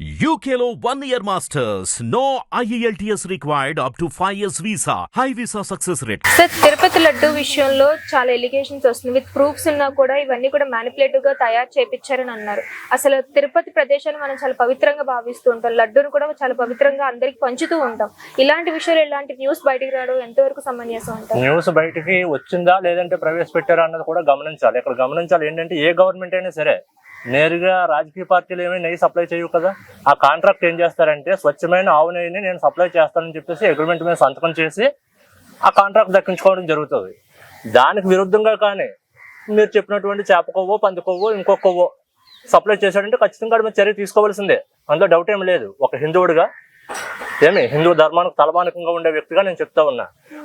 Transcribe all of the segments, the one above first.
One year masters. No E IELTS required up to 5 years visa. High visa success rate. Sir Tirupati laddu విషయంలో చాలా allegations వస్తుంది with proofs ఉన్నా కూడా ఇవన్నీ కూడా మ్యానిపులేటివ్గా తయారు చేపించారని అన్నారు అసలు తిరుపతి ప్రదేశాన్ని మనం చాలా పవిత్రంగా భావిస్తూ ఉంటాం లడ్డూను కూడా చాలా పవిత్రంగా అందరికి పంచుతూ ఉంటాం ఇలాంటి విషయాలు ఇలాంటి న్యూస్ బయటికి రావడం ఎంతవరకు సమంజసం అంటారు న్యూస్ బయటికి వచ్చిందా లేదంటే ప్రవేశపెట్టారా అన్నది కూడా గమనించాలి ఇక్కడ గమనించాలి ఏంటంటే ఏ గవర్నమెంట్ అయినా సరే నేరుగా రాజకీయ పార్టీలు ఏమీ నెయ్యి సప్లై చేయవు కదా. ఆ కాంట్రాక్ట్ ఏం చేస్తారంటే స్వచ్ఛమైన ఆవు నెయ్యిని నేను సప్లై చేస్తానని చెప్పేసి అగ్రిమెంట్ మీద సంతకం చేసి ఆ కాంట్రాక్ట్ దక్కించుకోవడం జరుగుతుంది. దానికి విరుద్ధంగా కానీ మీరు చెప్పినటువంటి చేప కొవ్వో పంది కొవ్వో ఇంకో కొవ్వో సప్లై చేశాడంటే ఖచ్చితంగా మీరు మీద చర్య తీసుకోవాల్సిందే. అందులో డౌట్ ఏం లేదు. ఒక హిందువుడిగా ఏమి హిందూ ధర్మానికి తలమానికంగా ఉండే వ్యక్తిగా నేను చెప్తా ఉన్నా.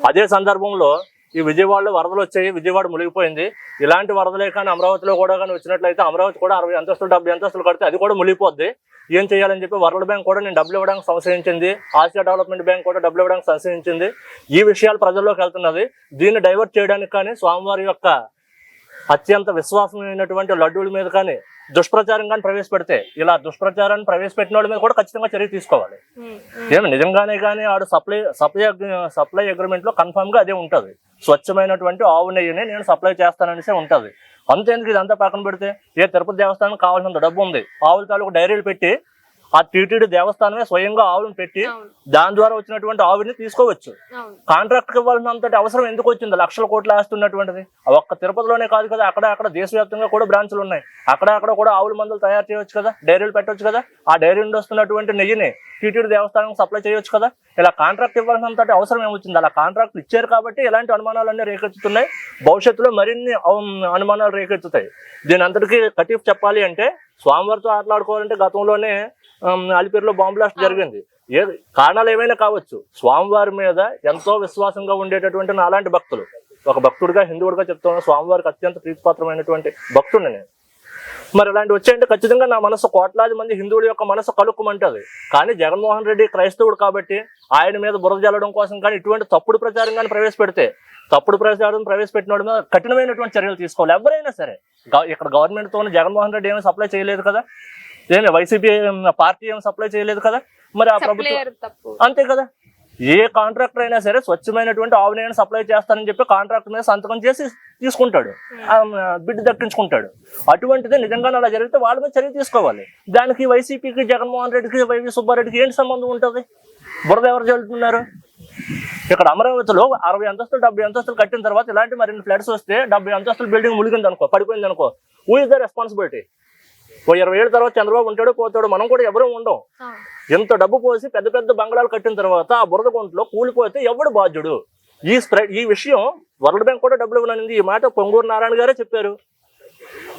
అదే సందర్భంలో ఈ విజయవాడలో వరదలు వచ్చాయి విజయవాడ మునిగిపోయింది. ఇలాంటి వరదలే కానీ అమరావతిలో కూడా కానీ వచ్చినట్లయితే అమరావతి కూడా అరవై అంతస్తులు డెబ్బై అంతస్తులు కడితే అది కూడా మునిగిపోద్ది. ఏం చేయాలని చెప్పి వరల్డ్ బ్యాంక్ కూడా నేను డబ్బులు ఇవ్వడానికి సంశయించింది. ఆసియా డెవలప్మెంట్ బ్యాంక్ కూడా డబ్బులు ఇవ్వడానికి సంశయించింది. ఈ విషయాలు ప్రజల్లోకి వెళ్తున్నది. దీన్ని డైవర్ట్ చేయడానికి కానీ స్వామివారి యొక్క అత్యంత విశ్వాసమైనటువంటి లడ్డూల మీద కానీ దుష్ప్రచారం కానీ ప్రవేశపెడితే ఇలా దుష్ప్రచారాన్ని ప్రవేశపెట్టిన వాళ్ళ మీద కూడా ఖచ్చితంగా చర్య తీసుకోవాలి. ఏమి నిజంగానే కానీ ఆడు సప్లై సప్లై సప్లై అగ్రిమెంట్లో కన్ఫర్మ్గా అదే ఉంటది. స్వచ్ఛమైనటువంటి ఆవు నెయ్యిని నేను సప్లై చేస్తాననేసి ఉంటుంది. అంతేందుకు ఇదంతా పక్కన పెడితే ఏ తిరుపతి దేవస్థానం కావాల్సినంత డబ్బు ఉంది. ఆవుల తాలూకు డైరీలు పెట్టి ఆ టీటీడీ దేవస్థానమే స్వయంగా ఆవులను పెట్టి దాని ద్వారా వచ్చినటువంటి ఆవుని తీసుకోవచ్చు. కాంట్రాక్ట్ ఇవ్వాల్సినంతటి అవసరం ఎందుకు వచ్చింది? లక్షల కోట్లు వేస్తున్నటువంటిది ఆ ఒక్క తిరుపతిలోనే కాదు కదా అక్కడ అక్కడ దేశవ్యాప్తంగా కూడా బ్రాంచ్లు ఉన్నాయి. అక్కడ అక్కడ కూడా ఆవుల మందులు తయారు చేయొచ్చు కదా డైరీలు పెట్టొచ్చు కదా ఆ డైరీ నుండి వస్తున్నటువంటి నెయ్యిని టీటీడీ దేవస్థానం సప్లై చేయొచ్చు కదా. ఇలా కాంట్రాక్ట్ ఇవ్వాల్సినంతటి అవసరం ఏమొచ్చింది? అలా కాంట్రాక్ట్ ఇచ్చారు కాబట్టి ఇలాంటి అనుమానాలన్నీ రేకెత్తుతున్నాయి. భవిష్యత్తులో మరిన్ని అనుమానాలు రేకెత్తుతాయి. దీని అంతటికీ కటీఫ్ చెప్పాలి అంటే స్వామివారితో ఆటలాడుకోవాలంటే గతంలోనే అలిపిరిలో బాంబ్ బ్లాస్ట్ జరిగింది. ఏ కారణాలు ఏమైనా కావచ్చు? స్వామివారి మీద ఎంతో విశ్వాసంగా ఉండేటటువంటి నా అలాంటి భక్తులు. ఒక భక్తుడిగా హిందువుడిగా చెప్తాను స్వామివారికి అత్యంత ప్రీతిపాత్రమైనటువంటి భక్తుడిని నేను. మరి ఇలాంటి వచ్చాయంటే ఖచ్చితంగా నా మనసు కోట్లాది మంది హిందువుల యొక్క మనసు కలుక్కుమంటది. కానీ జగన్మోహన్ రెడ్డి క్రైస్తవుడు కాబట్టి ఆయన మీద బురద జల్లడం కోసం కానీ ఇటువంటి తప్పుడు ప్రచారం కానీ ప్రవేశపెడితే తప్పుడు ప్రచారం ప్రవేశపెట్టిన మీద కఠినమైనటువంటి చర్యలు తీసుకోవాలి. ఎవరైనా సరే ఇక్కడ గవర్నమెంట్తో జగన్మోహన్ రెడ్డి ఏమీ సప్లై చేయలేదు కదా? ఏమి వైసీపీ పార్టీ ఏమి సప్లై చేయలేదు కదా? మరి ఆ ప్రభుత్వం అంతే కదా? ఏ కాంట్రాక్టర్ అయినా సరే స్వచ్ఛమైనటువంటి ఆవు నేను సప్లై చేస్తానని చెప్పి కాంట్రాక్ట్ మీద సంతకం చేసి తీసుకుంటాడు. ఆ, బిడ్డ దక్కించుకుంటాడు. అటువంటిది నిజంగానే అలా జరిగితే వాళ్ళ మీద చర్య తీసుకోవాలి. దానికి వైసీపీకి జగన్మోహన్ రెడ్డికి వైవి సుబ్బారెడ్డికి ఏంటి సంబంధం ఉంటుంది? బురద ఎవరు చల్లుతున్నారు? ఇక్కడ అమరావతిలో అరవై అంతస్తులు డెబ్బై అంతస్తులు కట్టిన తర్వాత ఇలాంటి మరిన్ని ఫ్లడ్స్ వస్తే డెబ్బై అంతస్తుల బిల్డింగ్ ములిగింది అనుకో పడిపోయింది అనుకో హూ ఇస్ ద రెస్పాన్సిబిలిటీ ఓ ఇరవై ఏళ్ళ తర్వాత చంద్రబాబు ఉంటాడు పోతాడు మనం కూడా ఎవరూ ఉండం. ఎంత డబ్బు పోసి పెద్ద పెద్ద బంగ్లాలు కట్టిన తర్వాత ఆ బురద గుంటలో కూలిపోతే ఎవడు బాధ్యుడు? ఈ స్ప్రెడ్ ఈ విషయం వరల్డ్ బ్యాంక్ కూడా డబ్బులు ఇవ్వనుంది ఈ మాట పొంగూరు నారాయణ గారే చెప్పారు.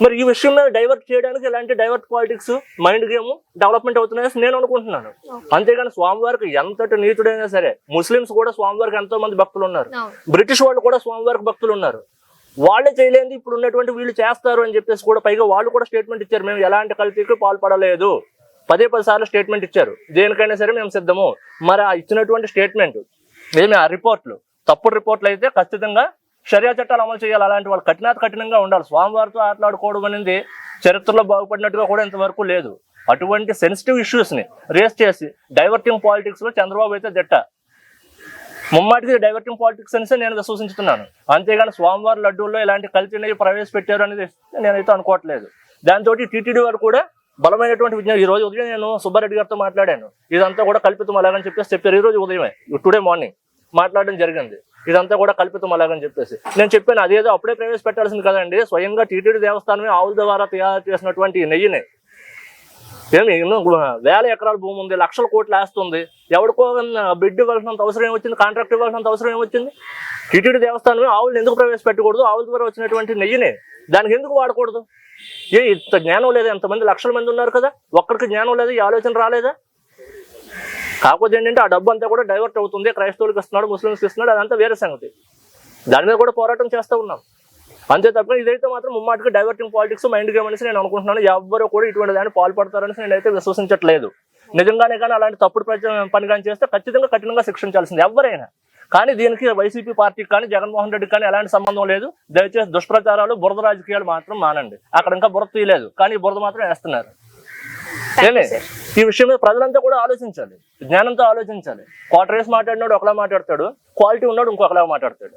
మరి ఈ విషయం మీద డైవర్ట్ చేయడానికి ఇలాంటి divert politics mind game development అవుతున్నాయని నేను అనుకుంటున్నాను. అంతేగాని స్వామివారికి ఎంతటి నీతుడైనా సరే ముస్లిమ్స్ కూడా స్వామివారికి ఎంతో మంది భక్తులు ఉన్నారు. బ్రిటిష్ వాళ్ళు కూడా స్వామివారికి భక్తులు ఉన్నారు. వాళ్ళే చేయలేదు ఇప్పుడు ఉన్నటువంటి వీళ్ళు చేస్తారు అని చెప్పేసి కూడా పైగా వాళ్ళు కూడా స్టేట్మెంట్ ఇచ్చారు. మేము ఎలాంటి కల్తీకి పాల్పడలేదు. పదే పది సార్లు స్టేట్మెంట్ ఇచ్చారు. దేనికైనా సరే మేము సిద్ధము. మరి ఆ ఇచ్చినటువంటి స్టేట్మెంట్ ఏమి ఆ రిపోర్ట్లు తప్పుడు రిపోర్ట్లు అయితే ఖచ్చితంగా షరియా చట్టాలు అమలు చేయాలి. అలాంటి వాళ్ళు కఠినాత కఠినంగా ఉండాలి. స్వామివారితో ఆటలాడుకోవడం అనేది చరిత్రలో బాగుపడినట్టుగా కూడా ఇంతవరకు లేదు. అటువంటి సెన్సిటివ్ ఇష్యూస్ని రేస్ చేసి డైవర్టింగ్ పాలిటిక్స్లో చంద్రబాబు అయితే దిట్ట ముమ్మాటికి డైవర్టింగ్ పాలిటిక్స్ అనేసి నేను సూచించుతున్నాను. అంతేగాని స్వామివారి లడ్డూల్లో ఇలాంటి కల్తీని ప్రవేశపెట్టారు అనేది నేనైతే అనుకోవట్లేదు. దాంతో టీటీడీ వారు కూడా బలమైనటువంటి విజ్ఞానం ఈ రోజు ఉదయం నేను సుబ్బారెడ్డి గారితో మాట్లాడాను. ఇదంతా కూడా కల్పితం అలాగని చెప్పేసి చెప్పారు. ఈ రోజు ఉదయమే టుడే మార్నింగ్ మాట్లాడడం జరిగింది. ఇదంతా కూడా కల్పితం అలాగని చెప్పేసి. నేను చెప్పాను అదేదో అప్పుడే ప్రవేశపెట్టాల్సింది కదండి. స్వయంగా టీటీడీ దేవస్థానమే ఆవుల ద్వారా తయారు చేసినటువంటి నెయ్యిని. ఏమి ఎన్నో వేల ఎకరాల భూమి ఉంది లక్షల కోట్లు వేస్తుంది. ఎవరికో బిడ్డ ఇవ్వాల్సినంత అవసరం ఏమొచ్చింది? కాంట్రాక్ట్ ఇవ్వాల్సినంత అవసరం ఏమొచ్చింది? టిటిడి దేవస్థానమే ఆవులు ఎందుకు ప్రవేశపెట్టకూడదు? ఆవుల ద్వారా వచ్చినటువంటి నెయ్యిని దానికి ఎందుకు వాడకూడదు? ఏ ఇంత జ్ఞానం లేదు? ఎంతమంది లక్షల మంది ఉన్నారు కదా? ఒక్కరికి జ్ఞానం లేదు? ఈ ఆలోచన రాలేదా? కాకపోతే ఏంటంటే ఆ డబ్బు అంతా కూడా డైవర్ట్ అవుతుంది. క్రైస్తవులకు ఇస్తున్నాడు ముస్లింస్కి ఇస్తున్నాడు అదంతా వేరే సంగతి. దాని మీద కూడా పోరాటం చేస్తూ ఉన్నాం. అంతే తప్ప ఇదైతే మాత్రం ముమ్మాటికి డైవర్టింగ్ పాలిటిక్స్ మైండ్ గేమ్ అనేసి నేను అనుకుంటున్నాను. ఎవ్వరూ కూడా ఇటువంటి దాన్ని పాల్పడతారని నేనైతే విశ్వసించట్లేదు. నిజంగానే కానీ అలాంటి తప్పుడు పని కానీ చేస్తే ఖచ్చితంగా కఠినంగా శిక్షించాల్సింది ఎవరైనా కానీ దీనికి వైసీపీ పార్టీకి కానీ జగన్మోహన్ రెడ్డికి కానీ ఎలాంటి సంబంధం లేదు. దయచేసి దుష్ప్రచారాలు బురద రాజకీయాలు మాత్రం మానండి. అక్కడ ఇంకా బురద తీయలేదు. కానీ బురద మాత్రం వేస్తున్నారు. ఈ విషయం మీద ప్రజలంతా కూడా ఆలోచించాలి. జ్ఞానంతో ఆలోచించాలి. క్వార్టర్ రేస్ మాట్లాడినాడు ఒకలా మాట్లాడతాడు. క్వాలిటీ ఉన్నాడు ఇంకొకలా మాట్లాడతాడు.